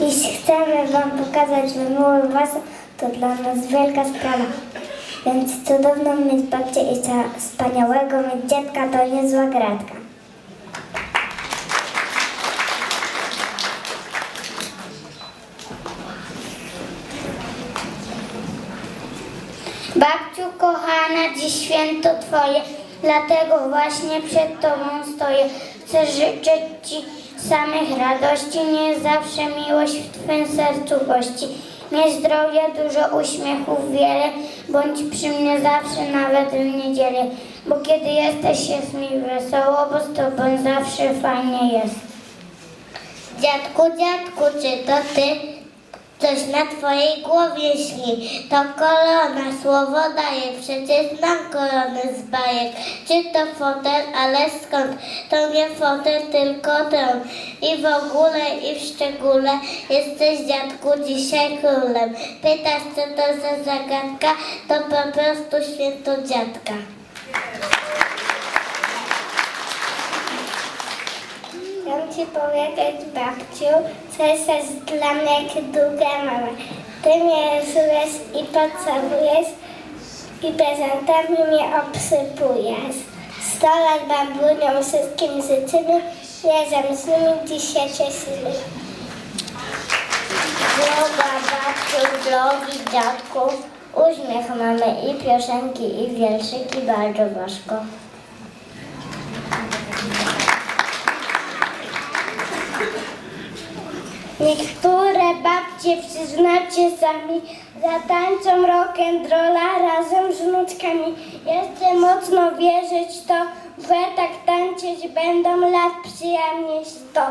Jeśli chcemy Wam pokazać wymowy własne, to dla nas wielka sprawa. Więc cudowną mieć babcię i wspaniałego mieć dziadka to niezła gratka. Babciu kochana, dziś święto Twoje, dlatego właśnie przed Tobą stoję. Chcę życzyć Ci samych radości, nie zawsze miłość w Twym sercu gości. Miej zdrowia, dużo uśmiechów, wiele, bądź przy mnie zawsze, nawet w niedzielę. Bo kiedy jesteś, jest mi wesoło, bo z Tobą zawsze fajnie jest. Dziadku, dziadku, czy to Ty? Coś na twojej głowie śni, to korona, słowo daje, przecież znam koronę z bajek. Czy to fotel, ale skąd? To nie fotel, tylko tron. I w ogóle, i w szczególe jesteś dziadku dzisiaj królem. Pytasz, co to za zagadka, to po prostu święto dziadka. Chcę ci powiedzieć, babciu, co jest dla mnie jak długa mama. Ty mnie zujesz i pocałujesz i prezentami mnie obsypujesz. Sto lat babuniom wszystkim życzymy, razem z nimi dziś się cieszymy. Droga babciu, drogi dziadków, uśmiech mamy i piosenki i wierszyki bardzo ważko. Niektóre babcie przyznacie sami zatańczą rock'n'rolla razem z wnuczkami. Jeszcze mocno wierzyć to, że tak tańczyć będą lat przyjemnie sto.